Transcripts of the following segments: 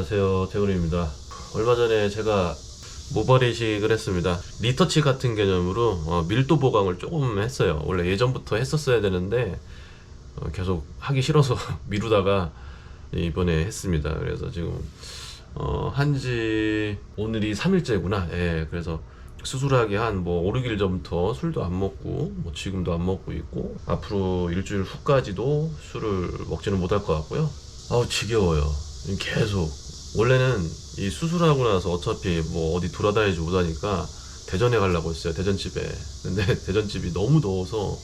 안녕하세요. 태훈입니다. 얼마 전에 제가 모발 이식을 했습니다. 리터치 같은 개념으로 어, 밀도 보강을 조금 했어요. 원래 예전부터 했었어야 되는데 어, 계속 하기 싫어서 미루다가 이번에 했습니다. 그래서 지금 어, 한지 오늘이 3일째구나. 예 그래서 수술하기 한 뭐 5, 6일 전부터 술도 안 먹고 뭐 지금도 안 먹고 있고 앞으로 일주일 후까지도 술을 먹지는 못할 것 같고요. 아우 지겨워요. 계속 원래는 이 수술하고 나서 어차피 뭐 어디 돌아다니지 못하니까 대전에 가려고 했어요 대전집에. 근데 대전집이 너무 더워서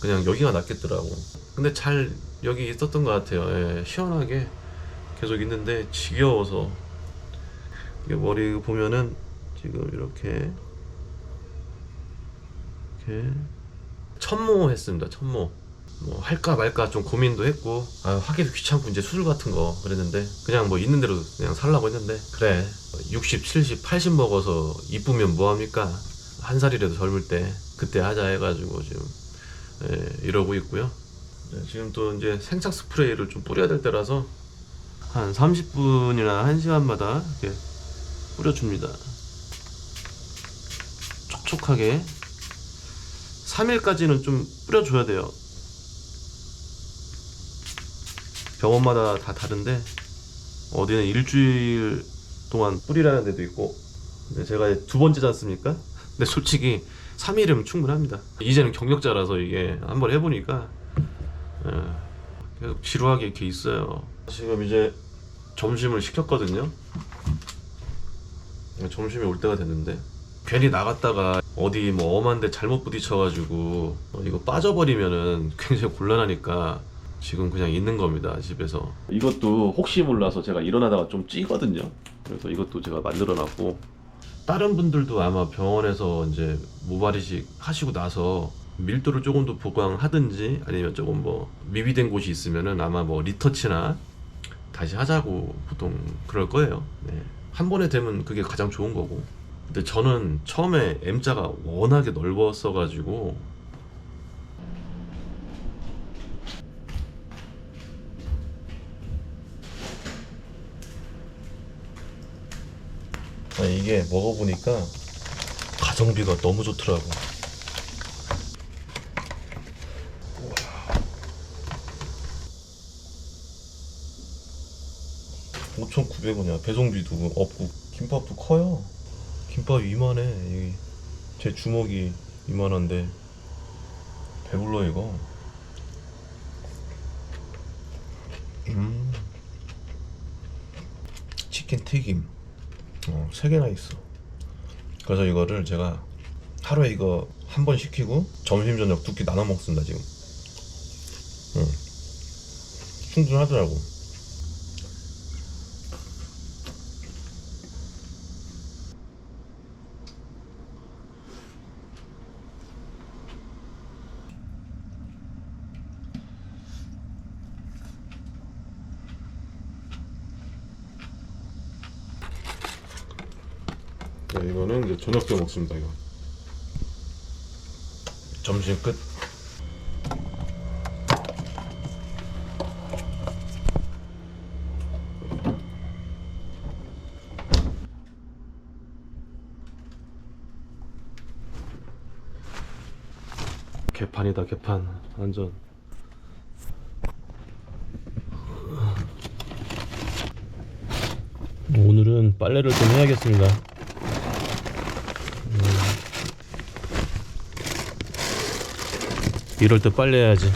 그냥 여기가 낫겠더라고. 근데 잘 여기 있었던 것 같아요. 예, 시원하게 계속 있는데 지겨워서. 머리 보면은 지금 이렇게 이렇게. 천모 했습니다 천모 뭐 할까 말까 좀 고민도 했고 아 하기도 귀찮고 이제 수술 같은 거 그랬는데 그냥 뭐 있는 대로 그냥 살라고 했는데 그래. 60, 70, 80 먹어서 이쁘면 뭐합니까? 한 살이라도 젊을 때 그때 하자 해가지고 지금 예, 이러고 있고요. 네, 지금 또 이제 생착 스프레이를 좀 뿌려야 될 때라서 한 30분이나 1시간마다 이렇게 뿌려줍니다. 촉촉하게. 3일까지는 좀 뿌려줘야 돼요 병원마다 다 다른데 어디는 일주일 동안 뿌리라는 데도 있고 근데 제가 두 번째지 않습니까? 근데 솔직히 3일이면 충분합니다. 이제는 경력자라서 이게 한번 해보니까 예, 계속 지루하게 이렇게 있어요. 지금 이제 점심을 시켰거든요. 점심이 올 때가 됐는데 괜히 나갔다가 어디 뭐 엄한데 잘못 부딪혀가지고 어, 이거 빠져버리면은 굉장히 곤란하니까 지금 그냥 있는 겁니다 집에서. 이것도 혹시 몰라서 제가 일어나다가 좀 찌거든요. 그래서 이것도 제가 만들어 놨고. 다른 분들도 아마 병원에서 이제 모발 이식 하시고 나서 밀도를 조금 더 보강하든지 아니면 조금 뭐 미비된 곳이 있으면은 아마 뭐 리터치나 다시 하자고 보통 그럴 거예요. 네. 한 번에 되면 그게 가장 좋은 거고. 근데 저는 처음에 M자가 워낙에 넓었어 가지고 이게 먹어보니까 가성비가 너무 좋더라고. 우와. 5,900원이야. 배송비도 없고 김밥도 커요. 김밥이 이만해. 이제 주먹이 이만한데 배불러 이거. 음. 치킨 튀김. 어, 세 개나 있어. 그래서 이거를 제가 하루에 이거 한 번 시키고 점심 저녁 두 끼 나눠 먹습니다 지금. 응. 충분하더라고. 네, 이거는 이제 저녁 때 먹습니다. 이거. 점심 끝. 개판이다 개판 완전 오늘은 빨래를 좀 해야겠습니다 이럴 때 빨래 해야지.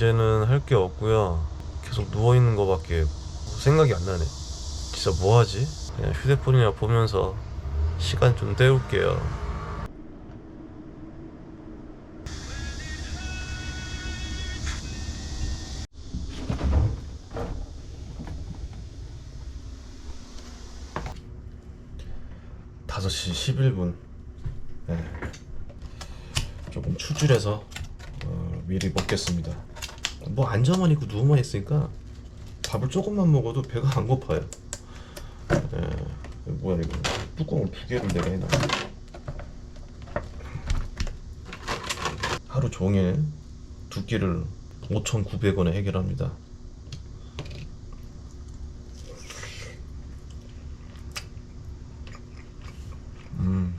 이제는 할 게 없고요. 계속 누워 있는 거밖에 생각이 안 나네. 진짜 뭐 하지? 그냥 휴대폰이나 보면서 시간 좀 때울게요. 다섯 시 11분. 네. 조금 추출해서 어, 미리 먹겠습니다. 뭐 앉아만 있고 누워만 있으니까 밥을 조금만 먹어도 배가 안 고파요. 예, 뭐야 이거 뚜껑을 두 개를 내가 해놔. 하루 종일 두 끼를 5,900원에 해결합니다. 음.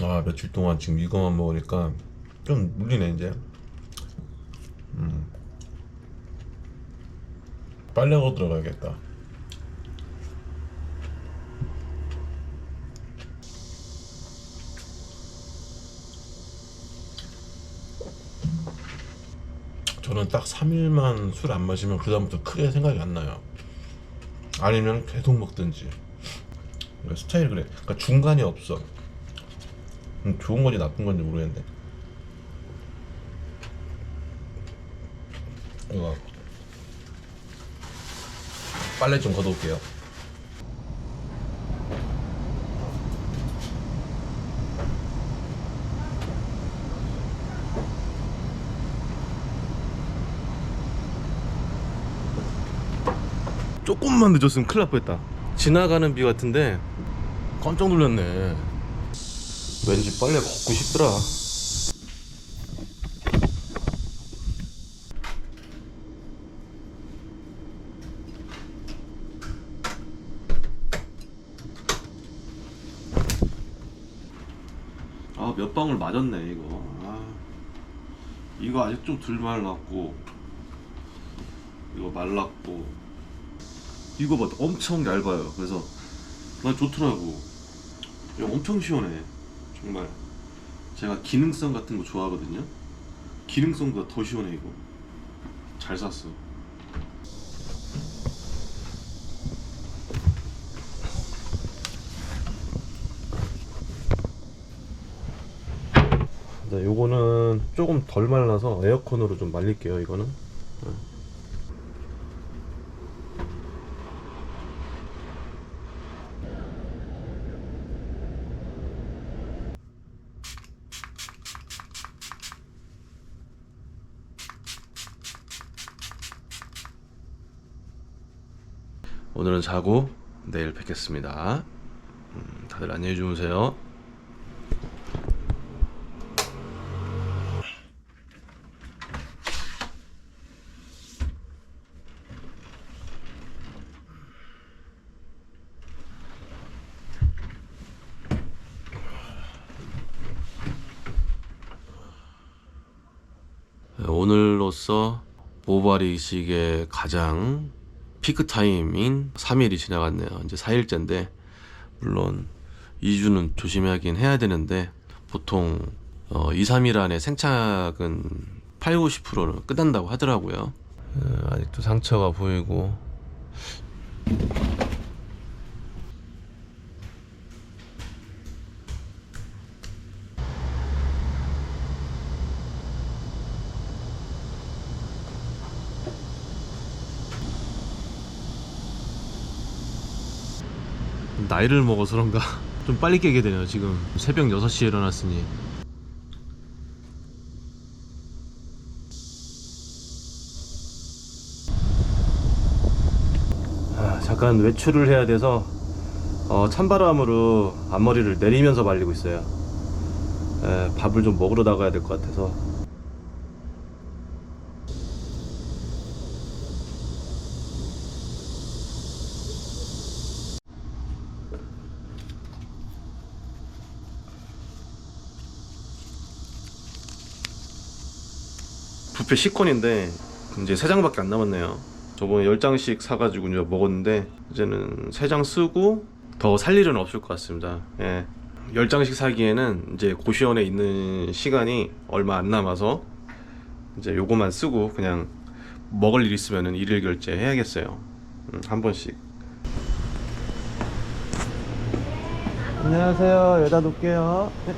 아 며칠 동안 지금 이거만 먹으니까 좀 물리네 이제. 빨래하고 들어가야겠다. 저는 딱 3일만 술 안 마시면 그다음부터 크게 생각이 안 나요. 아니면 계속 먹든지. 그러니까 스타일 그래. 그러니까 중간이 없어. 음, 좋은 건지 나쁜 건지 모르겠는데. 이거 빨래 좀 걷어올게요. 조금만 늦었으면 큰일 날 뻔했다. 지나가는 비 같은데 깜짝 놀랐네. 왠지 빨래 걷고 싶더라. 방울 맞았네 이거. 아, 이거 아직 좀 덜 말랐고 이거 말랐고 이거 봐 엄청 얇아요. 그래서 난 좋더라고. 이거 엄청 시원해. 정말 제가 기능성 같은 거 좋아하거든요. 기능성보다 더 시원해 이거. 잘 샀어. 네, 요거는 조금 덜 말라서 에어컨으로 좀 말릴게요. 이거는. 오늘은 자고 내일 뵙겠습니다. 음, 다들 안녕히 주무세요. 네, 오늘로써 모발 이식의 가장 피크 타임인 3일이 지나갔네요. 이제 4일째인데 물론 2주는 조심하긴 해야 되는데 보통 어, 2, 3일 안에 생착은 8, 90%는 끝난다고 하더라고요. 어, 아직도 상처가 보이고 나이를 먹어서 그런가? 좀 빨리 깨게 되네요 지금. 새벽 6시에 일어났으니. 아, 잠깐 외출을 해야 돼서 어, 찬바람으로 앞머리를 내리면서 말리고 있어요. 에, 밥을 좀 먹으러 나가야 될 것 같아서 뷔페 식권인데 이제 세 장밖에 안 남았네요. 저번에 열 장씩 사가지고 이제 먹었는데 이제는 세장 쓰고 더 살 일은 없을 것 같습니다. 예. 열 장씩 사기에는 이제 고시원에 있는 시간이 얼마 안 남아서 이제 요거만 쓰고 그냥 먹을 일 있으면은 일일 결제 해야겠어요. 음, 한 번씩. 안녕하세요. 여기다 놓을게요. 네.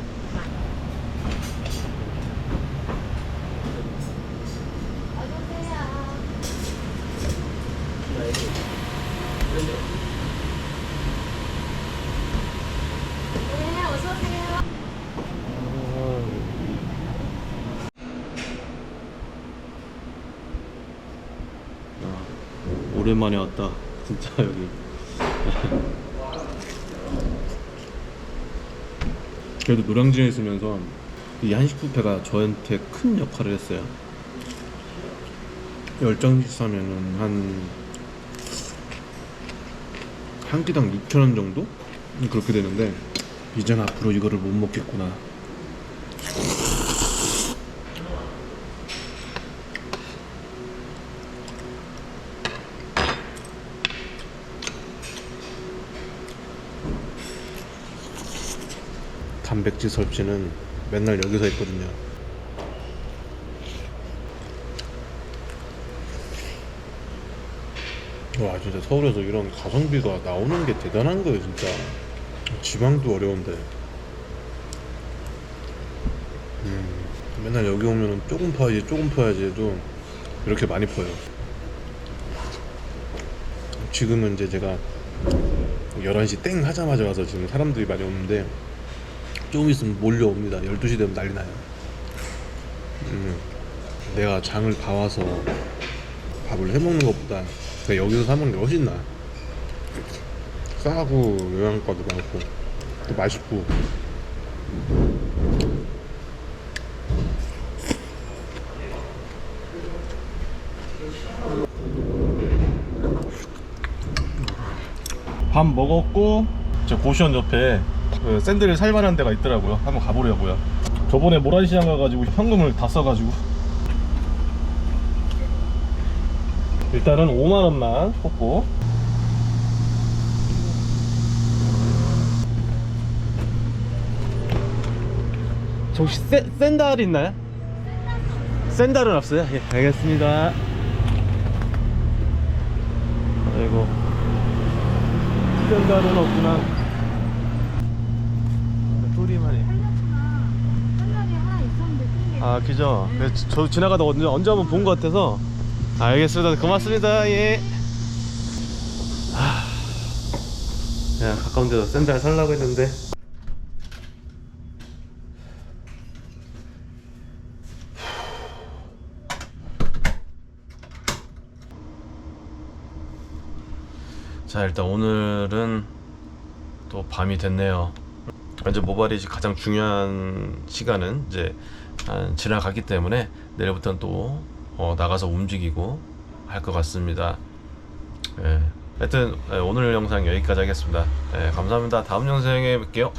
네, 어서 오세요. 아, 오랜만에 왔다. 진짜 여기. 그래도 노량진에 있으면서 이 한식 뷔페가 저한테 큰 역할을 했어요. 열정식 사면은 한, 한 끼당 6,000원 정도? 그렇게 되는데, 이젠 앞으로 이거를 못 먹겠구나. 백질 섭취는 맨날 여기서 했거든요. 와 진짜 서울에서 이런 가성비가 나오는 게 대단한 거예요 진짜. 지방도 어려운데. 음, 맨날 여기 오면은 조금 퍼야지 조금 퍼야지 해도 이렇게 많이 퍼요. 지금은 이제 제가 11시 땡 하자마자 와서 지금 사람들이 많이 오는데 조금 있으면 몰려옵니다. 12시 되면 난리 나요. 음, 내가 장을 봐와서 밥을 해먹는 것보다 그냥 여기서 사먹는 게 훨씬 나아 싸고 영양가도 많고 또 맛있고. 밥 먹었고 저 고시원 옆에 그 샌들 살만한 데가 있더라고요. 한번 가보려고요. 저번에 모란시장 가가지고 현금을 다 써가지고 일단은 5만 원만 뽑고 저 혹시 샌, 샌달 있나요? 샌달은 없어요? 예, 알겠습니다. 아이고 샌달은 없구나. 있었는데 뜬게 아 그죠. 저 지나가다 언제 언제 한번 본 것 같아서. 알겠습니다. 고맙습니다. 예. 그냥 가까운 데서 샌들 살라고 했는데 자 일단 오늘은 또 밤이 됐네요 이제 모발이 가장 중요한 시간은 이제 한 지나갔기 때문에 내일부터는 또 어, 나가서 움직이고 할 것 같습니다. 예. 하여튼 예, 오늘 영상 여기까지 하겠습니다. 예, 감사합니다. 다음 영상에 뵐게요